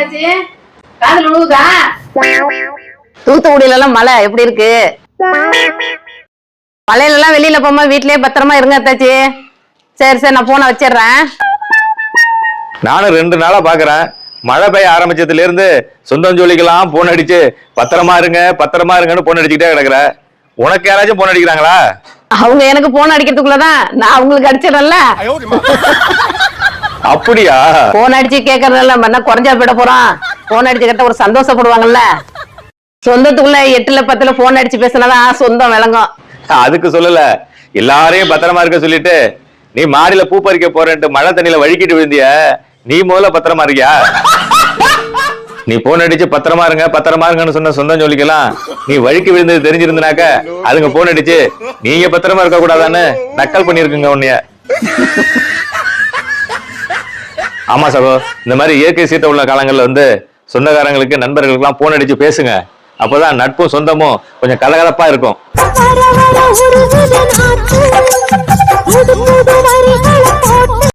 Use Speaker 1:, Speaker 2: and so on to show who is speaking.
Speaker 1: அத்தாச்சி காதுல விழுவுதா
Speaker 2: தூத்துக்குடியில எல்லாம் மழை. எப்படி இருக்கு? மழையில எல்லாம் வெளியில போகாம வீட்லயே பத்திரமா இருங்க அத்தாச்சி. சரி சரி நான் போனை வச்சிடுறேன்.
Speaker 3: நானும் ரெண்டு நாளா பாக்குறேன். மழை பெய்ய ஆரம்பிச்சதுல இருந்து சொந்தம் ஜோலிக்கெல்லாம் போன் அடிச்சு பத்திரமா இருங்க பத்திரமா இருங்கன்னு போன் அடிச்சுக்கிட்டே கிடக்குற உனக்கு யாராச்சும் போன் அடிக்கிறாங்களா?
Speaker 2: அவங்க எனக்கு போன் அடிக்கிறதுக்குள்ளதான் நான் அவங்களுக்கு அடிச்சிடறேன்ல.
Speaker 3: அப்படியா?
Speaker 2: போன் அடிச்சு கேட்கறதுல என்ன குறைஞ்சா போயிட போறான் போன் அடிச்சு கேட்டா ஒரு சந்தோஷப்படுவாங்கல்ல? சொந்தத்துக்குள்ள எட்டுல பத்துல போன் அடிச்சு பேசினாதான் சொந்தம் விளங்கும்.
Speaker 3: அதுக்கு சொல்லல. எல்லாரையும் பத்திரமா இருக்க சொல்லிட்டு நீ மாடியில பூ பறிக்க போறேன்ட்டு மழை தண்ணியில வழுக்கிட்டு விழுந்திய நீ முதல்ல பத்திரமா இருக்கியா? நீ போன் அடிச்சு பத்திரமா இருங்க பத்திரமா இருங்கன்னு சொன்ன சொந்தம் சொல்லிக்கலாம் நீ வழுக்கி விழுந்தது தெரிஞ்சிருந்தனாக்க அதுங்க போன் அடிச்சு நீங்க பத்திரமா இருக்க கூடாதான்னு நக்கல் பண்ணிருக்குங்க உன்னைய. ஆமா சகோ இந்த மாதிரி இயற்கை சீத்த உள்ள காலங்கள்ல வந்து சொந்தக்காரங்களுக்கு நண்பர்களுக்கெல்லாம் போன் அடிச்சு பேசுங்க. அப்பதான் நட்பும் சொந்தமும் கொஞ்சம் கலகலப்பா இருக்கும்.